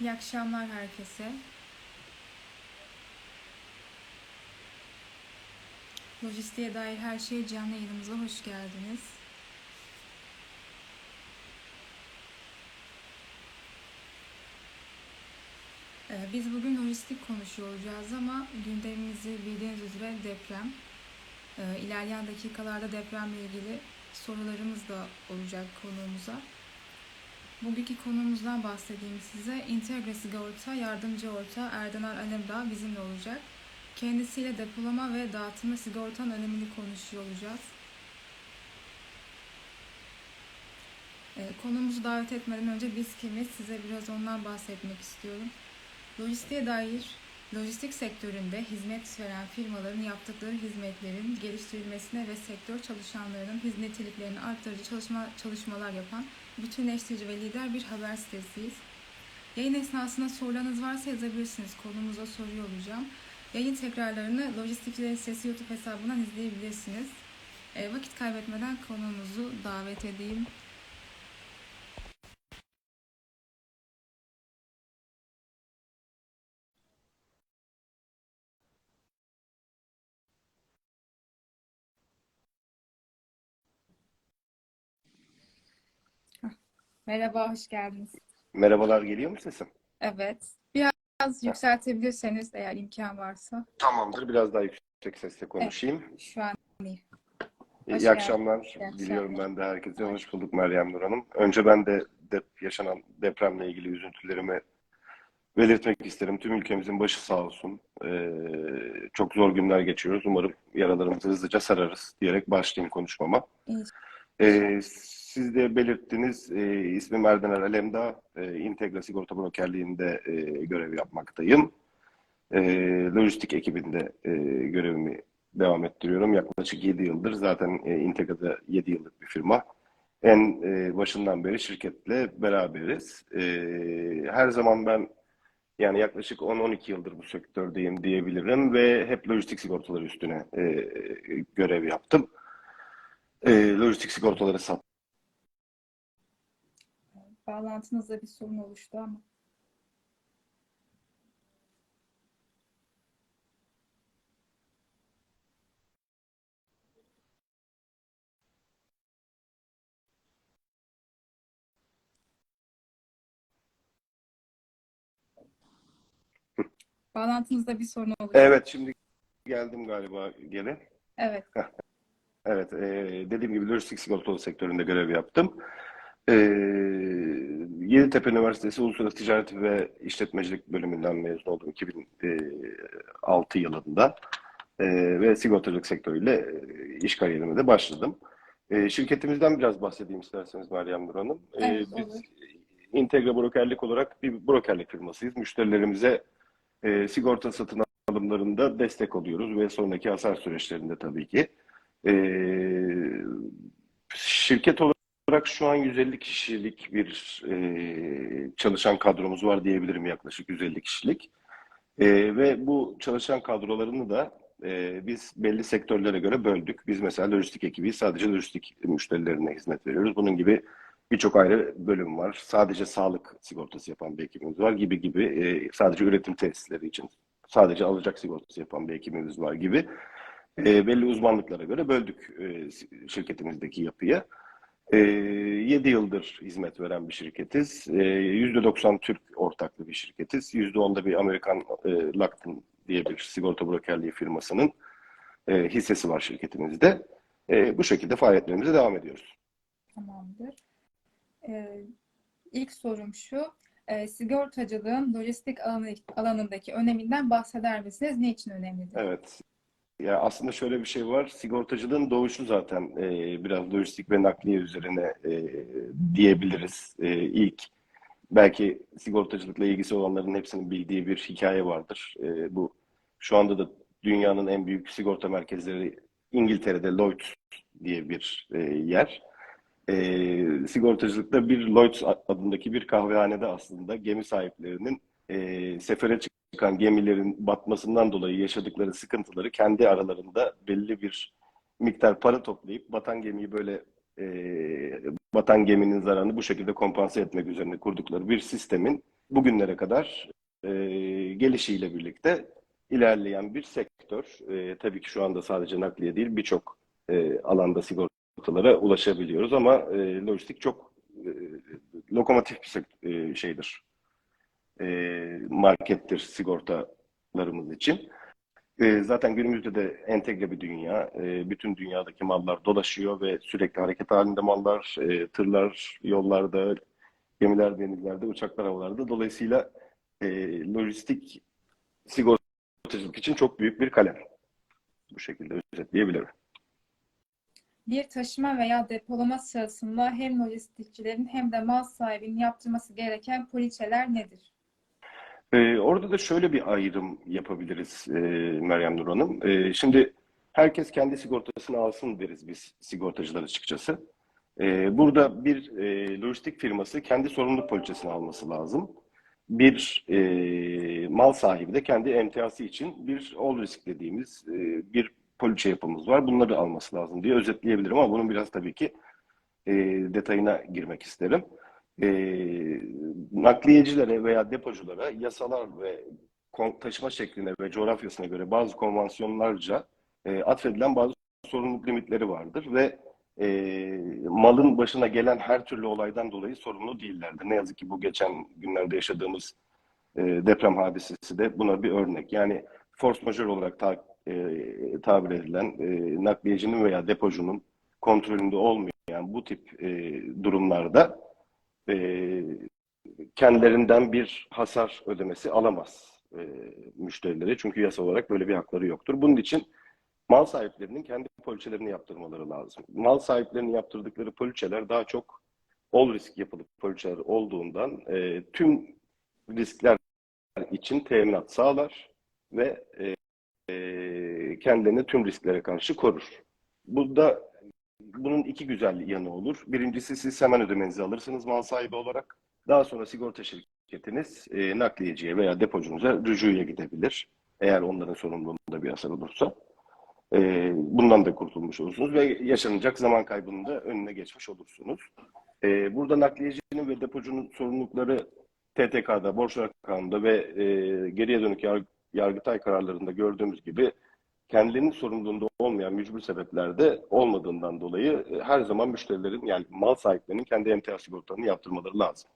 İyi akşamlar herkese. Lojistiğe dair her şey canlı yayınımıza hoş geldiniz. Ee, Biz bugün lojistik konuşuyor olacağız ama gündemimizi bildiğiniz üzere deprem. Ee, İlerleyen dakikalarda depremle ilgili sorularımız da olacak konuğumuza. Bugünkü konumuzdan bahsedeyim size. Integra Sigorta Yardımcı Orta Erdenar Alemdağ bizimle olacak. Kendisiyle depolama ve dağıtımda sigortanın önemini konuşuyor olacağız. Ee, Konumuzu davet etmeden önce biz kimiz size biraz ondan bahsetmek istiyorum. Lojistiğe dair lojistik sektöründe hizmet veren firmaların yaptıkları hizmetlerin geliştirilmesine ve sektör çalışanlarının hizmet niteliklerini arttırıcı çalışma, çalışmalar yapan bütünleştirici ve lider bir haber sitesiyiz. Yayın esnasında sorularınız varsa yazabilirsiniz. Konumuza soruyor olacağım. Yayın tekrarlarını Lojistikçilerin Sesi YouTube hesabından izleyebilirsiniz. E, vakit kaybetmeden konuğumuzu davet edeyim. Merhaba, hoş geldiniz. Merhabalar geliyor mu sesim? Evet. Biraz yükseltebilirseniz eğer imkan varsa. Tamamdır. Biraz daha yüksek sesle konuşayım. Şu an iyi. İyi geldin. akşamlar. akşamlar. Diliyorum ben de herkese. Hoş bulduk Meryem Nur Hanım. Önce ben de dep- yaşanan depremle ilgili üzüntülerimi belirtmek isterim. Tüm ülkemizin başı sağ olsun. Ee, çok zor günler geçiyoruz. Umarım yaralarımızı hızlıca sararız diyerek başlayayım konuşmama. İyi. Ee, siz de belirttiniz. E, ismim Erdener Alemdağ. E, Integra Sigorta Brokerliği'nde e, görev yapmaktayım. E, lojistik ekibinde e, görevimi devam ettiriyorum. Yaklaşık 7 yıldır. Zaten e, Integra'da 7 yıllık bir firma. En e, başından beri şirketle beraberiz. E, her zaman ben yani yaklaşık 10-12 yıldır bu sektördeyim diyebilirim ve hep lojistik sigortaları üstüne e, görev yaptım. E, lojistik sigortaları sat Bağlantınızda bir sorun oluştu ama. Bağlantınızda bir sorun oluştu. Evet şimdi geldim galiba gene. Evet. Evet e, dediğim gibi lojistik sigortalı sektöründe görev yaptım. E, Yeditepe Üniversitesi Uluslararası Ticaret ve İşletmecilik bölümünden mezun oldum 2006 yılında. E, ve sigortacılık sektörüyle e, iş kariyerime de başladım. E, şirketimizden biraz bahsedeyim isterseniz Meryem Nur Hanım. E, Evet, biz olur. Integra Brokerlik olarak bir brokerlik firmasıyız. Müşterilerimize e, sigorta satın alımlarında destek oluyoruz ve sonraki hasar süreçlerinde tabii ki. Ee, şirket olarak şu an 150 kişilik bir e, çalışan kadromuz var diyebilirim yaklaşık 150 kişilik. Ee, ve bu çalışan kadrolarını da e, biz belli sektörlere göre böldük. Biz mesela lojistik ekibi sadece lojistik müşterilerine hizmet veriyoruz. Bunun gibi birçok ayrı bölüm var. Sadece sağlık sigortası yapan bir ekibimiz var gibi gibi. E, sadece üretim tesisleri için sadece alacak sigortası yapan bir ekibimiz var gibi e, belli uzmanlıklara göre böldük e, şirketimizdeki yapıyı. E, 7 yıldır hizmet veren bir şirketiz. E, %90 Türk ortaklı bir şirketiz. %10'da bir Amerikan e, Lockton diye bir sigorta brokerliği firmasının e, hissesi var şirketimizde. E, bu şekilde faaliyetlerimize devam ediyoruz. Tamamdır. Ee, ilk sorum şu. Ee, sigortacılığın lojistik alanı, alanındaki öneminden bahseder misiniz? Ne için önemlidir? Evet. Ya aslında şöyle bir şey var. Sigortacılığın doğuşu zaten e, biraz lojistik ve nakliye üzerine e, diyebiliriz. E, ilk belki sigortacılıkla ilgisi olanların hepsinin bildiği bir hikaye vardır. E, bu şu anda da dünyanın en büyük sigorta merkezleri İngiltere'de Lloyds diye bir e, yer. E, sigortacılıkta bir Lloyds adındaki bir kahvehanede aslında gemi sahiplerinin e, sefere çıkan gemilerin batmasından dolayı yaşadıkları sıkıntıları kendi aralarında belli bir miktar para toplayıp batan gemiyi böyle e, batan geminin zararını bu şekilde kompanse etmek üzerine kurdukları bir sistemin bugünlere kadar e, gelişiyle birlikte ilerleyen bir sektör. E, tabii ki şu anda sadece nakliye değil birçok e, alanda sigortalara ulaşabiliyoruz ama e, lojistik çok e, lokomotif bir e, şeydir. E, markettir sigortalarımız için. E, zaten günümüzde de entegre bir dünya. E, bütün dünyadaki mallar dolaşıyor ve sürekli hareket halinde mallar, e, tırlar yollarda, gemiler denizlerde, uçaklar havalarda. Dolayısıyla e, lojistik sigortacılık için çok büyük bir kalem. Bu şekilde özetleyebilirim. Bir taşıma veya depolama sırasında hem lojistikçilerin hem de mal sahibinin yaptırması gereken poliçeler nedir? Ee, orada da şöyle bir ayrım yapabiliriz e, Meryem Nur Hanım. E, şimdi herkes kendi sigortasını alsın deriz biz sigortacılar açıkçası. E, burada bir e, lojistik firması kendi sorumluluk poliçesini alması lazım. Bir e, mal sahibi de kendi emtiası için bir all risk dediğimiz e, bir poliçe yapımız var. Bunları alması lazım diye özetleyebilirim ama bunun biraz tabii ki e, detayına girmek isterim e, nakliyecilere veya depoculara yasalar ve taşıma şekline ve coğrafyasına göre bazı konvansiyonlarca e, atfedilen bazı sorumluluk limitleri vardır ve e, malın başına gelen her türlü olaydan dolayı sorumlu değillerdir. Ne yazık ki bu geçen günlerde yaşadığımız e, deprem hadisesi de buna bir örnek. Yani force majeure olarak ta- e, tabir edilen e, nakliyecinin veya depocunun kontrolünde olmayan bu tip e, durumlarda e, kendilerinden bir hasar ödemesi alamaz e, müşterileri. Çünkü yasa olarak böyle bir hakları yoktur. Bunun için mal sahiplerinin kendi poliçelerini yaptırmaları lazım. Mal sahiplerinin yaptırdıkları poliçeler daha çok all risk yapılı poliçeler olduğundan e, tüm riskler için teminat sağlar ve e, e, kendilerini tüm risklere karşı korur. Bu da bunun iki güzel yanı olur. Birincisi siz hemen ödemenizi alırsınız mal sahibi olarak. Daha sonra sigorta şirketiniz e, nakliyeciye veya depocunuza rücuya gidebilir. Eğer onların sorumluluğunda bir hasar olursa. E, bundan da kurtulmuş olursunuz ve yaşanacak zaman kaybının da önüne geçmiş olursunuz. E, burada nakliyecinin ve depocunun sorumlulukları TTK'da, borçlar kanunda ve e, geriye dönük yar- yargıtay kararlarında gördüğümüz gibi kendilerinin sorumluluğunda olmayan mücbir sebeplerde olmadığından dolayı e, her zaman müşterilerin yani mal sahiplerinin kendi emtia sigortalarını yaptırmaları lazım.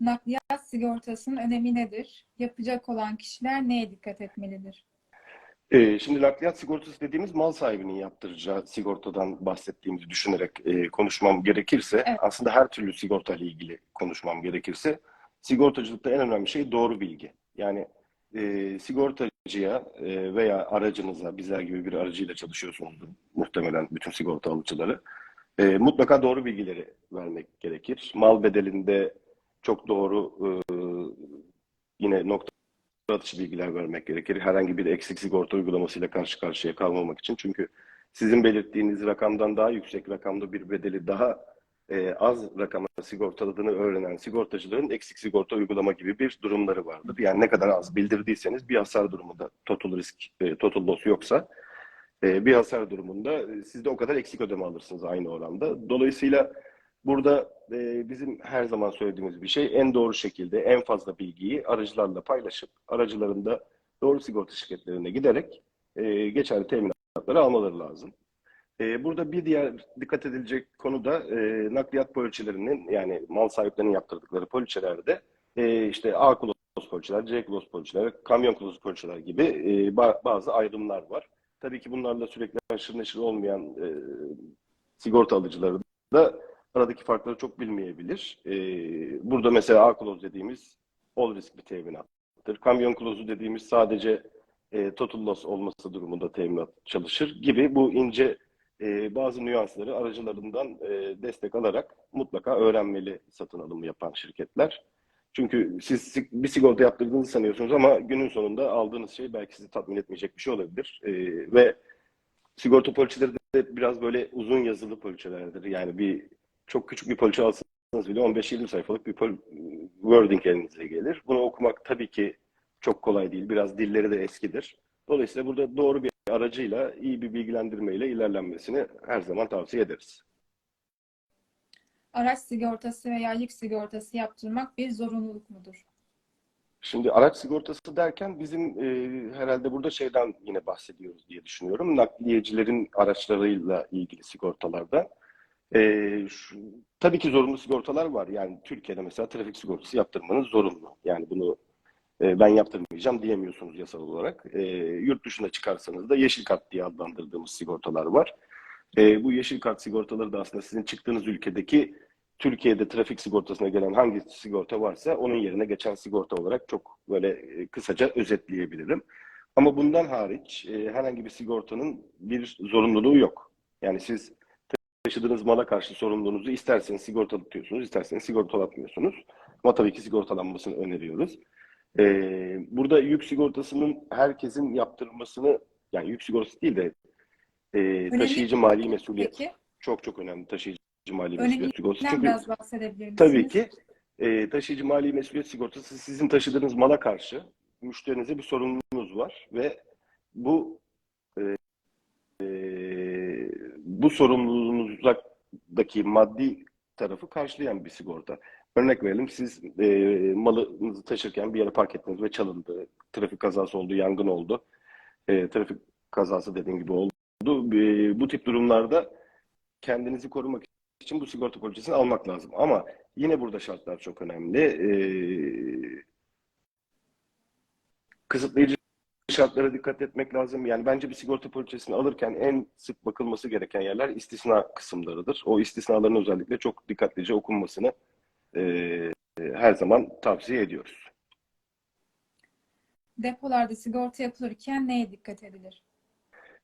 Nakliyat sigortasının önemi nedir? Yapacak olan kişiler neye dikkat etmelidir? Ee, şimdi nakliyat sigortası dediğimiz mal sahibinin yaptıracağı sigortadan bahsettiğimizi düşünerek e, konuşmam gerekirse Evet. aslında her türlü sigorta ile ilgili konuşmam gerekirse sigortacılıkta en önemli şey doğru bilgi. Yani e, sigortacıya e, veya aracınıza bizler gibi bir aracıyla çalışıyorsunuzdur muhtemelen bütün sigorta alıcıları e, mutlaka doğru bilgileri vermek gerekir. Mal bedelinde çok doğru e, yine nokta atışı bilgiler vermek gerekir. Herhangi bir eksik sigorta uygulamasıyla karşı karşıya kalmamak için. Çünkü sizin belirttiğiniz rakamdan daha yüksek rakamda bir bedeli daha e, az rakama sigortaladığını öğrenen sigortacıların eksik sigorta uygulama gibi bir durumları vardır. Yani ne kadar az bildirdiyseniz bir hasar durumunda total risk, e, total loss yoksa e, bir hasar durumunda e, siz de o kadar eksik ödeme alırsınız aynı oranda. Dolayısıyla burada e, bizim her zaman söylediğimiz bir şey en doğru şekilde en fazla bilgiyi aracılarla paylaşıp aracıların doğru sigorta şirketlerine giderek e, geçerli teminatları almaları lazım. E, burada bir diğer dikkat edilecek konu da e, nakliyat poliçelerinin yani mal sahiplerinin yaptırdıkları poliçelerde e, işte A klos poliçeler, C klos poliçeler, kamyon klos poliçeler gibi e, ba- bazı ayrımlar var. Tabii ki bunlarla sürekli aşırı neşir olmayan e, sigorta alıcıları da aradaki farkları çok bilmeyebilir. E, burada mesela A clause dediğimiz all risk bir teminattır. Kamyon clause'u dediğimiz sadece e, total loss olması durumunda teminat çalışır gibi bu ince e, bazı nüansları aracılarından e, destek alarak mutlaka öğrenmeli satın alımı yapan şirketler. Çünkü siz bir sigorta yaptırdığınızı sanıyorsunuz ama günün sonunda aldığınız şey belki sizi tatmin etmeyecek bir şey olabilir. E, ve sigorta poliçeleri de biraz böyle uzun yazılı poliçelerdir. Yani bir çok küçük bir poliçe alsanız bile 15-20 sayfalık bir wording elinize gelir. Bunu okumak tabii ki çok kolay değil. Biraz dilleri de eskidir. Dolayısıyla burada doğru bir aracıyla iyi bir bilgilendirmeyle ilerlenmesini her zaman tavsiye ederiz. Araç sigortası veya yük sigortası yaptırmak bir zorunluluk mudur? Şimdi araç sigortası derken bizim e, herhalde burada şeyden yine bahsediyoruz diye düşünüyorum. Nakliyecilerin araçlarıyla ilgili sigortalardan. E, şu- tabii ki zorunlu sigortalar var. Yani Türkiye'de mesela trafik sigortası yaptırmanız zorunlu. Yani bunu e, ben yaptırmayacağım diyemiyorsunuz yasal olarak. E, yurt dışına çıkarsanız da yeşil kart diye adlandırdığımız sigortalar var. E, bu yeşil kart sigortaları da aslında sizin çıktığınız ülkedeki Türkiye'de trafik sigortasına gelen hangi sigorta varsa onun yerine geçen sigorta olarak çok böyle e, kısaca özetleyebilirim. Ama bundan hariç e, herhangi bir sigortanın bir zorunluluğu yok. Yani siz taşıdığınız mala karşı sorumluluğunuzu isterseniz sigortalatıyorsunuz, isterseniz sigortalatmıyorsunuz. Ama tabii ki sigortalanmasını öneriyoruz. E, burada yük sigortasının herkesin yaptırmasını, yani yük sigortası değil de e, taşıyıcı mali mesuliyet Peki, çok çok önemli taşıyıcı mali Önemli mesuliyet sigortası. Çünkü biraz bahsedebilir misiniz? Tabii ki e, taşıyıcı mali mesuliyet sigortası sizin taşıdığınız mala karşı müşterinize bir sorumluluğunuz var ve bu e, e, bu sorumluluğunuzdaki maddi tarafı karşılayan bir sigorta. Örnek verelim siz e, malınızı taşırken bir yere park ettiniz ve çalındı, trafik kazası oldu, yangın oldu, e, trafik kazası dediğim gibi oldu. E, bu tip durumlarda kendinizi korumak için bu sigorta poliçesini almak lazım. Ama yine burada şartlar çok önemli. Ee, kısıtlayıcı şartlara dikkat etmek lazım. Yani bence bir sigorta poliçesini alırken en sık bakılması gereken yerler istisna kısımlarıdır. O istisnaların özellikle çok dikkatlice okunmasını e, her zaman tavsiye ediyoruz. Depolarda sigorta yapılırken neye dikkat edilir?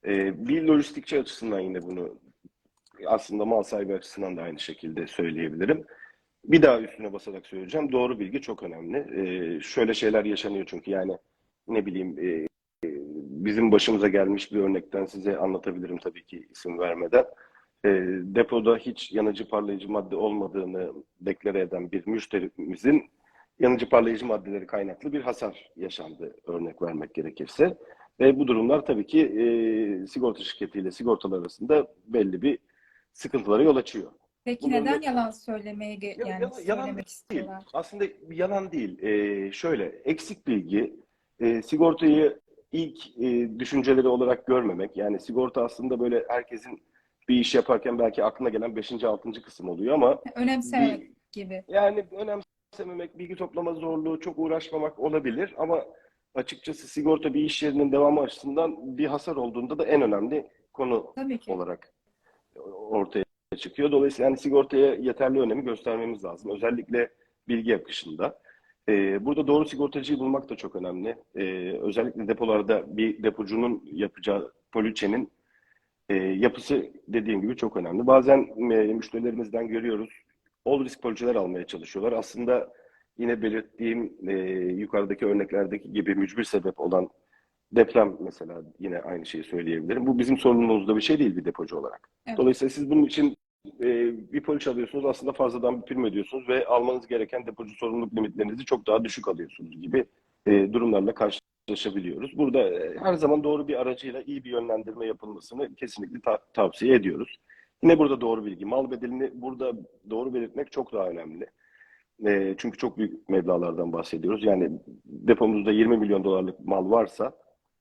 Ee, bir lojistikçi açısından yine bunu aslında mal sahibi açısından da aynı şekilde söyleyebilirim. Bir daha üstüne basarak söyleyeceğim. Doğru bilgi çok önemli. Ee, şöyle şeyler yaşanıyor çünkü yani ne bileyim e, e, bizim başımıza gelmiş bir örnekten size anlatabilirim tabii ki isim vermeden. E, depoda hiç yanıcı parlayıcı madde olmadığını deklare eden bir müşterimizin yanıcı parlayıcı maddeleri kaynaklı bir hasar yaşandı örnek vermek gerekirse. Ve bu durumlar tabii ki e, sigorta şirketiyle sigortalar arasında belli bir sıkıntılara yol açıyor. Peki Bunun neden da- yalan söylemeye yani yalan- yalan söylemek Değil. istiyorlar? Aslında bir yalan değil. Ee, şöyle eksik bilgi, e, sigortayı ilk e, düşünceleri olarak görmemek. Yani sigorta aslında böyle herkesin bir iş yaparken belki aklına gelen 5. 6. kısım oluyor ama Önemsemek bir, gibi. yani önemsememek, bilgi toplama zorluğu, çok uğraşmamak olabilir ama açıkçası sigorta bir iş yerinin devamı açısından bir hasar olduğunda da en önemli konu Tabii ki. olarak ortaya çıkıyor. Dolayısıyla yani sigortaya yeterli önemi göstermemiz lazım. Özellikle bilgi akışında. Ee, burada doğru sigortacıyı bulmak da çok önemli. Ee, özellikle depolarda bir depocunun yapacağı poliçenin e, yapısı dediğim gibi çok önemli. Bazen e, müşterilerimizden görüyoruz. All risk poliçeler almaya çalışıyorlar. Aslında yine belirttiğim e, yukarıdaki örneklerdeki gibi mücbir sebep olan deprem mesela yine aynı şeyi söyleyebilirim. Bu bizim sorumluluğumuzda bir şey değil bir depocu olarak. Evet. Dolayısıyla siz bunun için e, bir poliçe alıyorsunuz aslında fazladan bir prim ödüyorsunuz ve almanız gereken depocu sorumluluk limitlerinizi çok daha düşük alıyorsunuz gibi e, durumlarla karşılaşabiliyoruz. Burada e, her zaman doğru bir aracıyla iyi bir yönlendirme yapılmasını kesinlikle ta- tavsiye ediyoruz. Yine burada doğru bilgi. Mal bedelini burada doğru belirtmek çok daha önemli. E, çünkü çok büyük meblağlardan bahsediyoruz. Yani depomuzda 20 milyon dolarlık mal varsa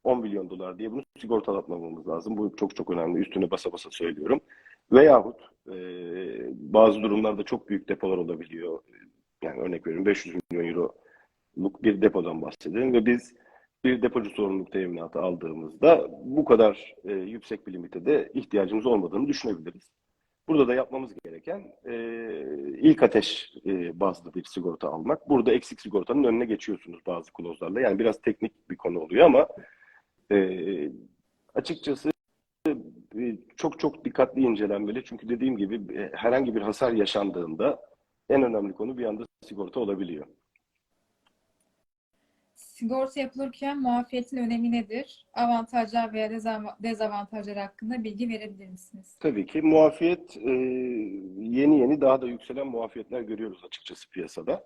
10 milyon dolar diye bunu sigortalatmamamız lazım. Bu çok çok önemli. Üstüne basa basa söylüyorum. Veyahut e, bazı durumlarda çok büyük depolar olabiliyor. Yani örnek veriyorum 500 milyon euroluk bir depodan bahsedelim ve biz bir depocu sorumluluk teminatı aldığımızda bu kadar e, yüksek bir limite de ihtiyacımız olmadığını düşünebiliriz. Burada da yapmamız gereken e, ilk ateş e, bazlı bir sigorta almak. Burada eksik sigortanın önüne geçiyorsunuz bazı klozlarla. Yani biraz teknik bir konu oluyor ama e, açıkçası e, çok çok dikkatli incelenmeli. Çünkü dediğim gibi e, herhangi bir hasar yaşandığında en önemli konu bir anda sigorta olabiliyor. Sigorta yapılırken muafiyetin önemi nedir? Avantajlar veya dezava- dezavantajlar hakkında bilgi verebilir misiniz? Tabii ki muafiyet e, yeni yeni daha da yükselen muafiyetler görüyoruz açıkçası piyasada.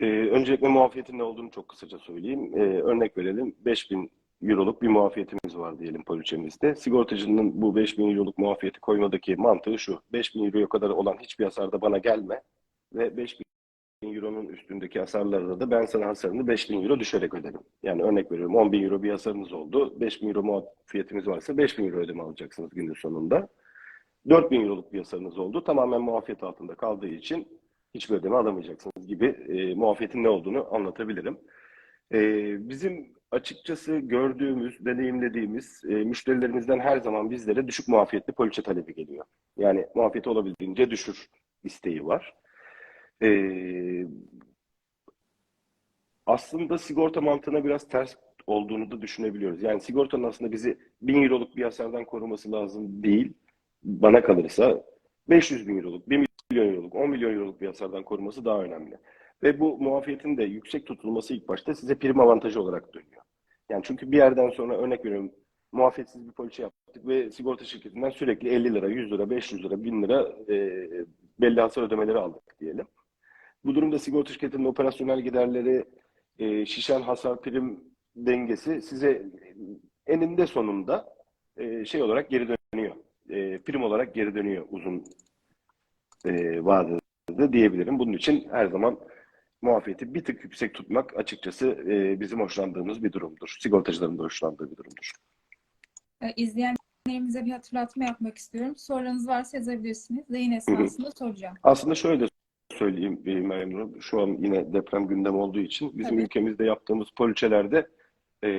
E, öncelikle muafiyetin ne olduğunu çok kısaca söyleyeyim. E, örnek verelim 5000 euroluk bir muafiyetimiz var diyelim poliçemizde. Sigortacının bu 5000 euroluk muafiyeti koymadaki mantığı şu. 5000 euroya kadar olan hiçbir hasarda bana gelme ve 5000 euronun üstündeki hasarlarda da ben sana hasarını 5000 euro düşerek öderim. Yani örnek veriyorum 10 bin euro bir hasarınız oldu. 5000 euro muafiyetimiz varsa 5000 euro ödeme alacaksınız günün sonunda. 4000 euroluk bir hasarınız oldu. Tamamen muafiyet altında kaldığı için hiçbir ödeme alamayacaksınız gibi e, muafiyetin ne olduğunu anlatabilirim. E, bizim açıkçası gördüğümüz, deneyimlediğimiz e, müşterilerimizden her zaman bizlere düşük muafiyetli poliçe talebi geliyor. Yani muafiyeti olabildiğince düşür isteği var. E, aslında sigorta mantığına biraz ters olduğunu da düşünebiliyoruz. Yani sigortanın aslında bizi 1000 euroluk bir hasardan koruması lazım değil. Bana kalırsa 500 bin euroluk, 1 milyon euroluk, 10 milyon euroluk bir hasardan koruması daha önemli. Ve bu muafiyetin de yüksek tutulması ilk başta size prim avantajı olarak dönüyor. Yani çünkü bir yerden sonra örnek veriyorum muafiyetsiz bir poliçe yaptık ve sigorta şirketinden sürekli 50 lira, 100 lira, 500 lira, 1000 lira e, belli hasar ödemeleri aldık diyelim. Bu durumda sigorta şirketinin operasyonel giderleri, e, şişen hasar prim dengesi size eninde sonunda e, şey olarak geri dönüyor. E, prim olarak geri dönüyor uzun e, vadede diyebilirim. Bunun için her zaman muafiyeti bir tık yüksek tutmak açıkçası e, bizim hoşlandığımız bir durumdur. Sigortacıların da hoşlandığı bir durumdur. Ee, İzleyenlerimize bir hatırlatma yapmak istiyorum. Sorularınız varsa yazabilirsiniz. Yayın esnasında soracağım. Aslında şöyle söyleyeyim Meryem Nur, şu an yine deprem gündem olduğu için bizim Tabii. ülkemizde yaptığımız poliçelerde e,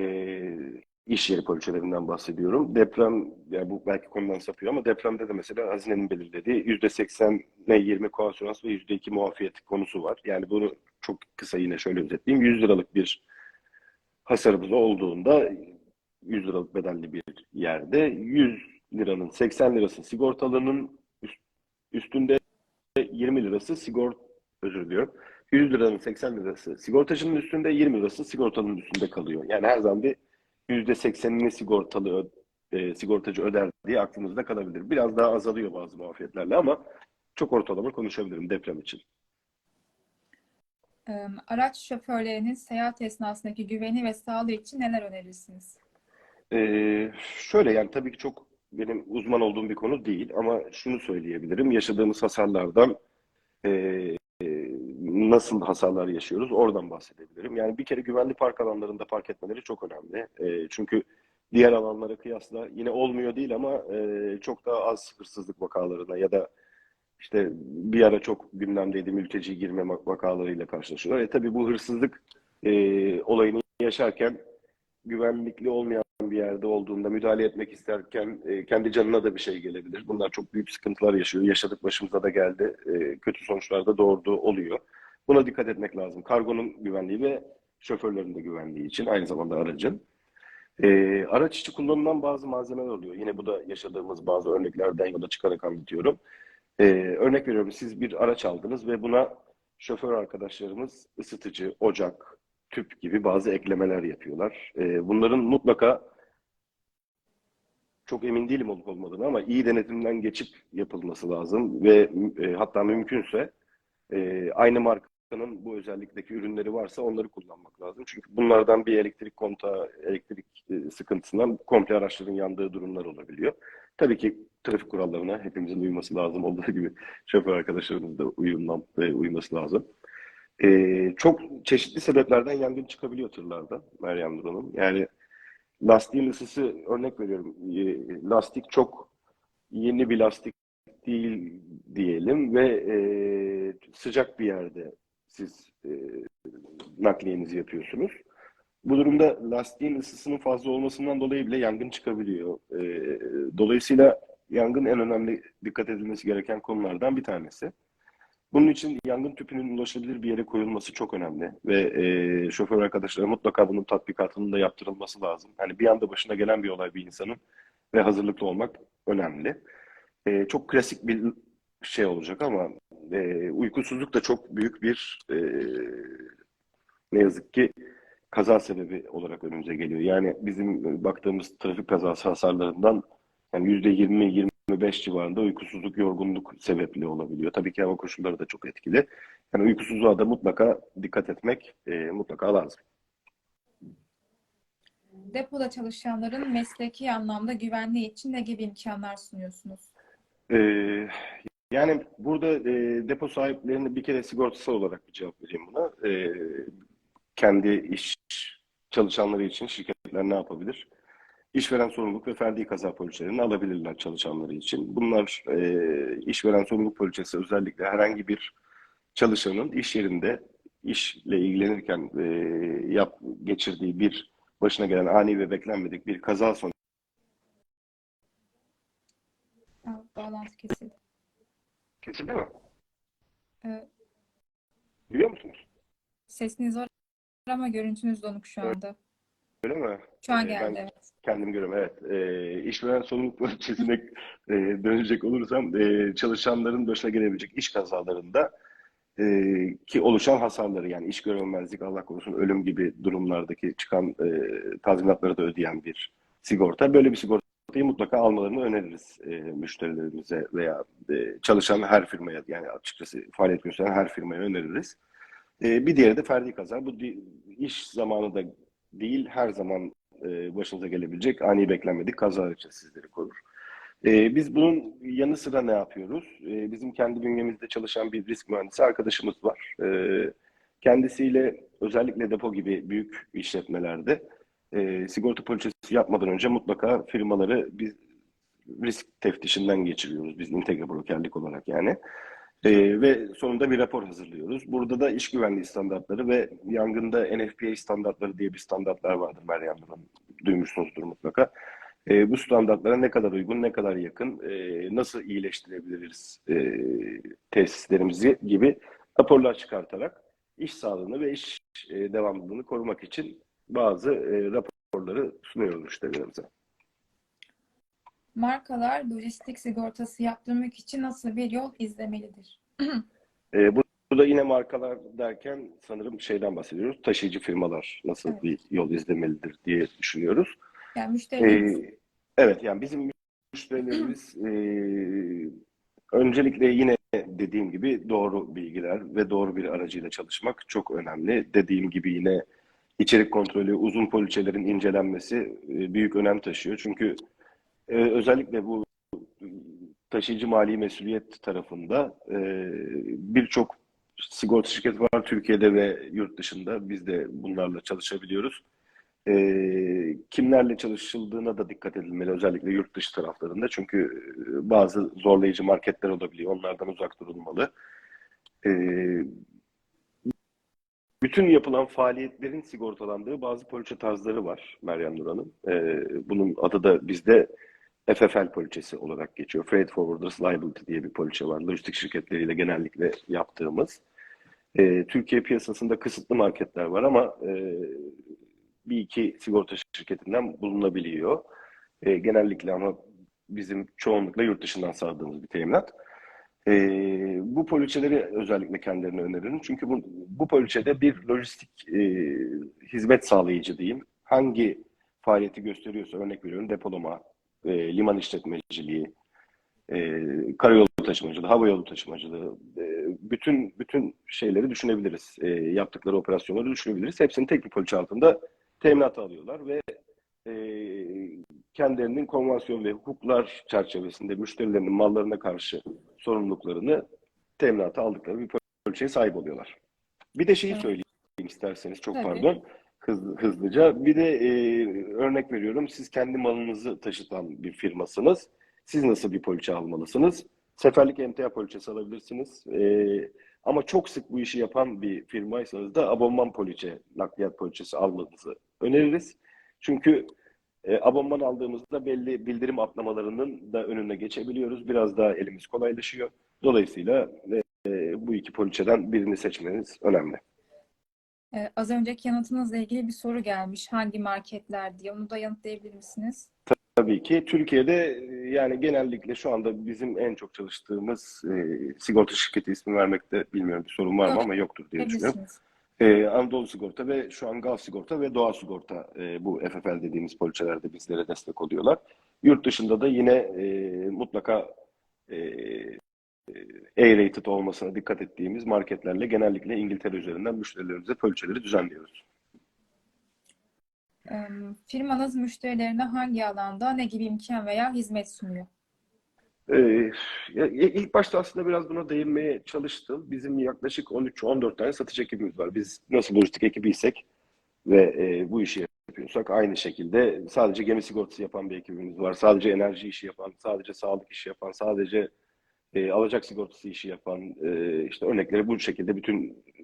iş yeri poliçelerinden bahsediyorum. Deprem, yani bu belki konudan sapıyor ama depremde de mesela hazinenin belirlediği %80'e 20 koasyonans ve %2 muafiyet konusu var. Yani bunu çok kısa yine şöyle özetleyeyim. 100 liralık bir hasarımız olduğunda 100 liralık bedelli bir yerde 100 liranın 80 lirası sigortalının üst- üstünde 20 lirası sigort özür diliyorum. 100 liranın 80 lirası sigortacının üstünde 20 lirası sigortalının üstünde kalıyor. Yani her zaman bir %80'ini sigortalı e, sigortacı öder diye aklınızda kalabilir. Biraz daha azalıyor bazı muafiyetlerle ama çok ortalama konuşabilirim deprem için. Araç şoförlerinin seyahat esnasındaki güveni ve sağlığı için neler önerirsiniz? Ee, şöyle yani tabii ki çok benim uzman olduğum bir konu değil ama şunu söyleyebilirim. Yaşadığımız hasarlardan e, e, nasıl hasarlar yaşıyoruz oradan bahsedebilirim. Yani bir kere güvenli park alanlarında park etmeleri çok önemli. E, çünkü diğer alanlara kıyasla yine olmuyor değil ama e, çok daha az hırsızlık vakalarına ya da işte bir ara çok gündemdeydi mülteci girme vak- vakalarıyla karşılaşıyorlar. E tabii bu hırsızlık e, olayını yaşarken güvenlikli olmayan bir yerde olduğunda müdahale etmek isterken e, kendi canına da bir şey gelebilir. Bunlar çok büyük sıkıntılar yaşıyor. Yaşadık başımıza da geldi. E, kötü sonuçlar da doğurduğu oluyor. Buna dikkat etmek lazım. Kargonun güvenliği ve şoförlerin de güvenliği için aynı zamanda aracın. E, araç içi kullanılan bazı malzemeler oluyor. Yine bu da yaşadığımız bazı örneklerden yola çıkarak anlatıyorum. E, örnek veriyorum siz bir araç aldınız ve buna şoför arkadaşlarımız ısıtıcı, ocak, tüp gibi bazı eklemeler yapıyorlar. E, bunların mutlaka çok emin değilim olup olmadığını ama iyi denetimden geçip yapılması lazım ve e, hatta mümkünse e, aynı markanın bu özellikteki ürünleri varsa onları kullanmak lazım. Çünkü bunlardan bir elektrik kontağı, elektrik e, sıkıntısından komple araçların yandığı durumlar olabiliyor. Tabii ki trafik kurallarına hepimizin uyması lazım olduğu gibi şoför arkadaşlarımız da uyumlan ve uyması lazım. Ee, çok çeşitli sebeplerden yangın çıkabiliyor tırlarda Meryem Nur Hanım. Yani lastiğin ısısı örnek veriyorum. e, lastik çok yeni bir lastik değil diyelim ve e, sıcak bir yerde siz e, nakliyenizi yapıyorsunuz. Bu durumda lastiğin ısısının fazla olmasından dolayı bile yangın çıkabiliyor. E, dolayısıyla yangın en önemli dikkat edilmesi gereken konulardan bir tanesi. Bunun için yangın tüpünün ulaşılabilir bir yere koyulması çok önemli ve e, şoför arkadaşlara mutlaka bunun tatbikatının da yaptırılması lazım. Hani bir anda başına gelen bir olay bir insanın ve hazırlıklı olmak önemli. E, çok klasik bir şey olacak ama e, uykusuzluk da çok büyük bir e, ne yazık ki kaza sebebi olarak önümüze geliyor. Yani bizim baktığımız trafik kazası hasarlarından yani %20 25 civarında uykusuzluk, yorgunluk sebepli olabiliyor. Tabii ki hava koşulları da çok etkili. Yani uykusuzluğa da mutlaka dikkat etmek e, mutlaka lazım. Depoda çalışanların mesleki anlamda güvenliği için ne gibi imkanlar sunuyorsunuz? Ee, yani burada e, depo sahiplerinin bir kere sigortası olarak bir cevap vereyim buna. Ee, kendi iş çalışanları için şirketler ne yapabilir? İşveren sorumluluk ve ferdi kaza poliçelerini alabilirler çalışanları için. Bunlar e, işveren sorumluluk poliçesi özellikle herhangi bir çalışanın iş yerinde işle ilgilenirken e, yap, geçirdiği bir başına gelen ani ve beklenmedik bir kaza sonucu bağlantı kesildi. kesildi mi? Ee, Duyuyor musunuz? sesiniz var ama görüntünüz donuk şu anda. Öyle mi? Şu an Ee, geldi ben evet. kendim görüyorum. Evet. Ee, işveren sorumluluk poliçesine e, dönecek olursam e, çalışanların başına gelebilecek iş kazalarında e, ki oluşan hasarları yani iş görünmezlik, Allah korusun ölüm gibi durumlardaki çıkan e, tazminatları da ödeyen bir sigorta. Böyle bir sigortayı mutlaka almalarını öneririz e, müşterilerimize veya e, çalışan her firmaya yani açıkçası faaliyet gösteren her firmaya öneririz. E, bir diğeri de ferdi kaza. Bu iş zamanı da değil her zaman e, başınıza gelebilecek ani beklenmedik kazalar için sizleri korur. E, biz bunun yanı sıra ne yapıyoruz? E, bizim kendi bünyemizde çalışan bir risk mühendisi arkadaşımız var. E, kendisiyle özellikle depo gibi büyük işletmelerde e, sigorta poliçesi yapmadan önce mutlaka firmaları biz risk teftişinden geçiriyoruz. Biz entegre brokerlik olarak yani. Ee, ve sonunda bir rapor hazırlıyoruz. Burada da iş güvenliği standartları ve yangında NFPA standartları diye bir standartlar vardır Meryem Hanım. Duymuşsunuzdur mutlaka. Ee, bu standartlara ne kadar uygun, ne kadar yakın, e, nasıl iyileştirebiliriz e, tesislerimizi gibi raporlar çıkartarak iş sağlığını ve iş e, devamlılığını korumak için bazı e, raporları sunuyoruz müşterilerimize. Markalar lojistik sigortası yaptırmak için nasıl bir yol izlemelidir? E, bu, burada yine markalar derken sanırım şeyden bahsediyoruz. Taşıyıcı firmalar nasıl Evet. bir yol izlemelidir diye düşünüyoruz. Yani E, müşterilerimiz evet yani bizim müşterilerimiz e, öncelikle yine dediğim gibi doğru bilgiler ve doğru bir aracıyla çalışmak çok önemli. Dediğim gibi yine içerik kontrolü, uzun poliçelerin incelenmesi e, büyük önem taşıyor. Çünkü e, özellikle bu taşıyıcı mali mesuliyet tarafında e, birçok sigorta şirketi var Türkiye'de ve yurt dışında. Biz de bunlarla çalışabiliyoruz. E, kimlerle çalışıldığına da dikkat edilmeli özellikle yurt dışı taraflarında. Çünkü e, bazı zorlayıcı marketler olabiliyor. Onlardan uzak durulmalı. E, bütün yapılan faaliyetlerin sigortalandığı bazı poliçe tarzları var Meryem Nur Hanım. E, bunun adı da bizde FFL poliçesi olarak geçiyor. Freight Forwarders Liability diye bir poliçe var. Lojistik şirketleriyle genellikle yaptığımız. E, Türkiye piyasasında kısıtlı marketler var ama e, bir iki sigorta şirketinden bulunabiliyor. E, genellikle ama bizim çoğunlukla yurt dışından sağladığımız bir teminat. E, bu poliçeleri özellikle kendilerine öneririm. Çünkü bu, bu poliçede bir lojistik e, hizmet sağlayıcı diyeyim. Hangi faaliyeti gösteriyorsa örnek veriyorum depolama, e, liman işletmeciliği, e, karayolu taşımacılığı, havayolu taşımacılığı, e, bütün bütün şeyleri düşünebiliriz. E, yaptıkları operasyonları düşünebiliriz. Hepsini tek bir poliçe altında teminata alıyorlar ve e, kendilerinin konvansiyon ve hukuklar çerçevesinde müşterilerinin mallarına karşı sorumluluklarını teminata aldıkları bir poliçeye sahip oluyorlar. Bir de şeyi Evet. söyleyeyim isterseniz çok Tabii. pardon hızlı, hızlıca. Bir de e, örnek veriyorum siz kendi malınızı taşıtan bir firmasınız. Siz nasıl bir poliçe almalısınız? Seferlik emtia poliçesi alabilirsiniz. E, ama çok sık bu işi yapan bir firmaysanız da abonman poliçe, nakliyat poliçesi almanızı öneririz. Çünkü e, abonman aldığımızda belli bildirim atlamalarının da önüne geçebiliyoruz. Biraz daha elimiz kolaylaşıyor. Dolayısıyla e, bu iki poliçeden birini seçmeniz önemli. Ee, az önceki yanıtınızla ilgili bir soru gelmiş. Hangi marketler diye. Onu da yanıtlayabilir misiniz? Tabii ki Türkiye'de e, yani genellikle şu anda bizim en çok çalıştığımız e, sigorta şirketi ismi vermekte bilmiyorum bir sorun var mı Yok. ama yoktur diye düşünüyorum. Bilirsiniz. E, Anadolu Sigorta ve şu an Gaz Sigorta ve Doğa Sigorta e, bu FFL dediğimiz poliçelerde bizlere destek oluyorlar. Yurt dışında da yine e, mutlaka e, A-rated olmasına dikkat ettiğimiz marketlerle genellikle İngiltere üzerinden müşterilerimize poliçeleri düzenliyoruz. Ee, Firmanız müşterilerine hangi alanda ne gibi imkan veya hizmet sunuyor? Ee, ilk başta aslında biraz buna değinmeye çalıştım. Bizim yaklaşık 13-14 tane satıcı ekibimiz var. Biz nasıl lojistik ekibiysek ve e, bu işi yapıyorsak aynı şekilde sadece gemi sigortası yapan bir ekibimiz var. Sadece enerji işi yapan, sadece sağlık işi yapan, sadece e, alacak sigortası işi yapan e, işte örnekleri bu şekilde bütün e,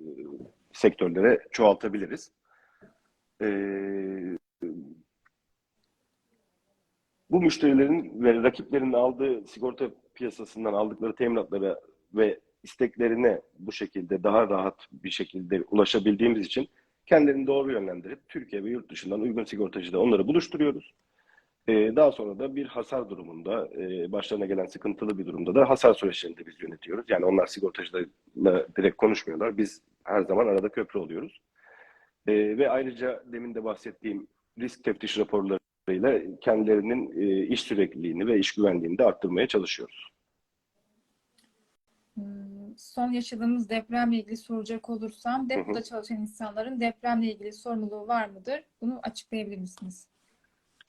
sektörlere çoğaltabiliriz. E, bu müşterilerin ve rakiplerinin aldığı sigorta piyasasından aldıkları teminatlara ve isteklerine bu şekilde daha rahat bir şekilde ulaşabildiğimiz için kendilerini doğru yönlendirip Türkiye ve yurt dışından uygun sigortacıda onları buluşturuyoruz. Ee, daha sonra da bir hasar durumunda, e, başlarına gelen sıkıntılı bir durumda da hasar süreçlerini de biz yönetiyoruz. Yani onlar sigortacılarla direkt konuşmuyorlar. Biz her zaman arada köprü oluyoruz. Ee, ve ayrıca demin de bahsettiğim risk teftiş raporlarıyla kendilerinin e, iş sürekliliğini ve iş güvenliğini de arttırmaya çalışıyoruz. Hmm, Son yaşadığımız depremle ilgili soracak olursam, depoda çalışan insanların depremle ilgili sorumluluğu var mıdır? Bunu açıklayabilir misiniz?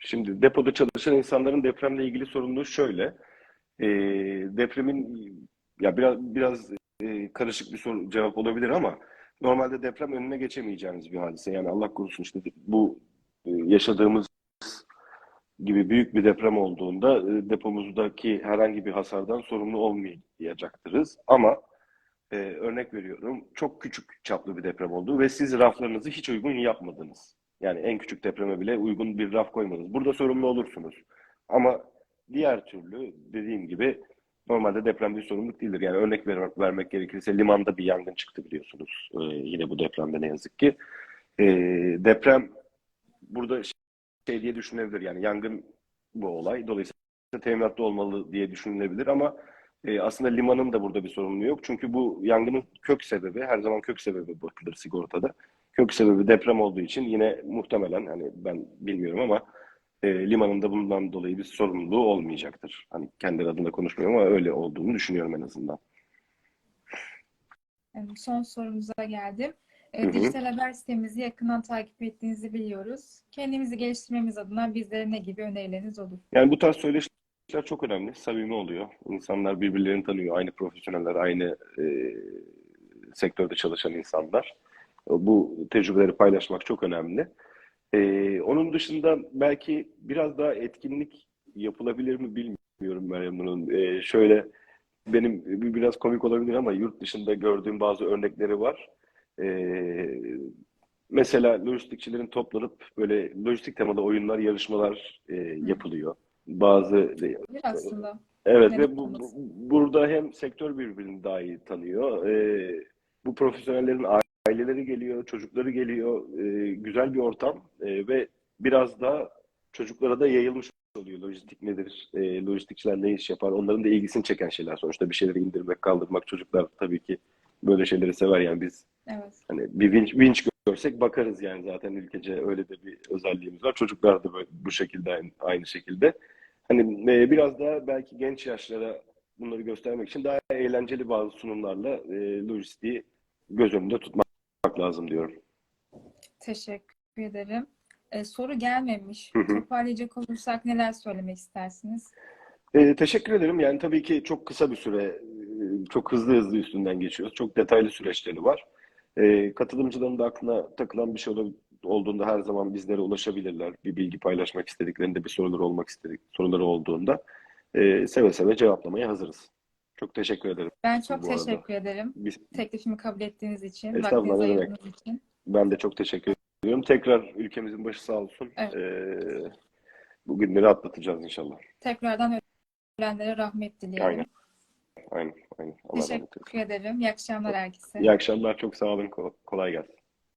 Şimdi depoda çalışan insanların depremle ilgili sorumluluğu şöyle. Ee, depremin ya biraz biraz e, karışık bir soru cevap olabilir ama normalde deprem önüne geçemeyeceğiniz bir hadise. Yani Allah korusun işte bu e, yaşadığımız gibi büyük bir deprem olduğunda e, depomuzdaki herhangi bir hasardan sorumlu olmayacaktırız. Ama e, örnek veriyorum çok küçük çaplı bir deprem oldu ve siz raflarınızı hiç uygun yapmadınız. Yani en küçük depreme bile uygun bir raf koymadınız. Burada sorumlu olursunuz. Ama diğer türlü dediğim gibi normalde deprem bir sorumluluk değildir. Yani örnek ver- vermek gerekirse limanda bir yangın çıktı biliyorsunuz. Ee, yine bu depremde ne yazık ki. Ee, deprem burada şey diye düşünülebilir. Yani yangın bu olay. Dolayısıyla teminatlı olmalı diye düşünülebilir ama e, aslında limanın da burada bir sorumluluğu yok. Çünkü bu yangının kök sebebi her zaman kök sebebi bakılır sigortada. Kök sebebi deprem olduğu için yine muhtemelen hani ben bilmiyorum ama e, limanın da bundan dolayı bir sorumluluğu olmayacaktır. Hani kendi adına konuşmuyorum ama öyle olduğunu düşünüyorum en azından. Son sorumuza geldim. Hı hı. Dijital haber sitemizi yakından takip ettiğinizi biliyoruz. Kendimizi geliştirmemiz adına bizlere ne gibi önerileriniz olur? Yani bu tarz söyleşiler çok önemli. Samimi oluyor. İnsanlar birbirlerini tanıyor. Aynı profesyoneller, aynı e, sektörde çalışan insanlar. Bu tecrübeleri paylaşmak çok önemli. E, onun dışında belki biraz daha etkinlik yapılabilir mi bilmiyorum Meryem Hanım. E, şöyle benim bir- biraz komik olabilir ama yurt dışında gördüğüm bazı örnekleri var. E, mesela lojistikçilerin toplanıp böyle lojistik temada oyunlar, yarışmalar e, yapılıyor. Bazı aslında. Evet Neden ve bu, bu- burada hem sektör birbirini daha iyi tanıyor. Ee, bu profesyonellerin aileleri geliyor, çocukları geliyor. Ee, güzel bir ortam Ee, ve biraz da çocuklara da yayılmış oluyor. Lojistik nedir? Ee, lojistikçiler ne iş yapar? Onların da ilgisini çeken şeyler. Sonuçta bir şeyleri indirmek, kaldırmak çocuklar tabii ki böyle şeyleri sever. Yani biz Evet. Hani bir vinç, vinç görsek bakarız yani zaten ülkece öyle de bir özelliğimiz var. Çocuklar da böyle, bu şekilde aynı, aynı şekilde. Hani e, biraz daha belki genç yaşlara bunları göstermek için daha eğlenceli bazı sunumlarla e, lojistiği göz önünde tutmak lazım diyorum. Teşekkür ederim. Ee, soru gelmemiş. Hı hı. Toparlayacak olursak neler söylemek istersiniz? E, teşekkür ederim. Yani tabii ki çok kısa bir süre, e, çok hızlı hızlı üstünden geçiyoruz. Çok detaylı süreçleri var. E, katılımcıların da aklına takılan bir şey ol- olduğunda her zaman bizlere ulaşabilirler. Bir bilgi paylaşmak istediklerinde, bir soruları olmak istedik, soruları olduğunda e, seve seve cevaplamaya hazırız. Çok teşekkür ederim. Ben çok Bu arada. teşekkür ederim. Biz, Teklifimi kabul ettiğiniz için, vaktinizi ayırdığınız için. ben de çok teşekkür ediyorum. Tekrar ülkemizin başı sağ olsun. Evet. E, bu günleri atlatacağız inşallah. Tekrardan ölenlere rahmet diliyorum. Aynen. Aynen. aynen. Allah. Teşekkür ederim. İyi akşamlar herkese. İyi akşamlar. Çok sağ olun. Ko- Kolay gelsin.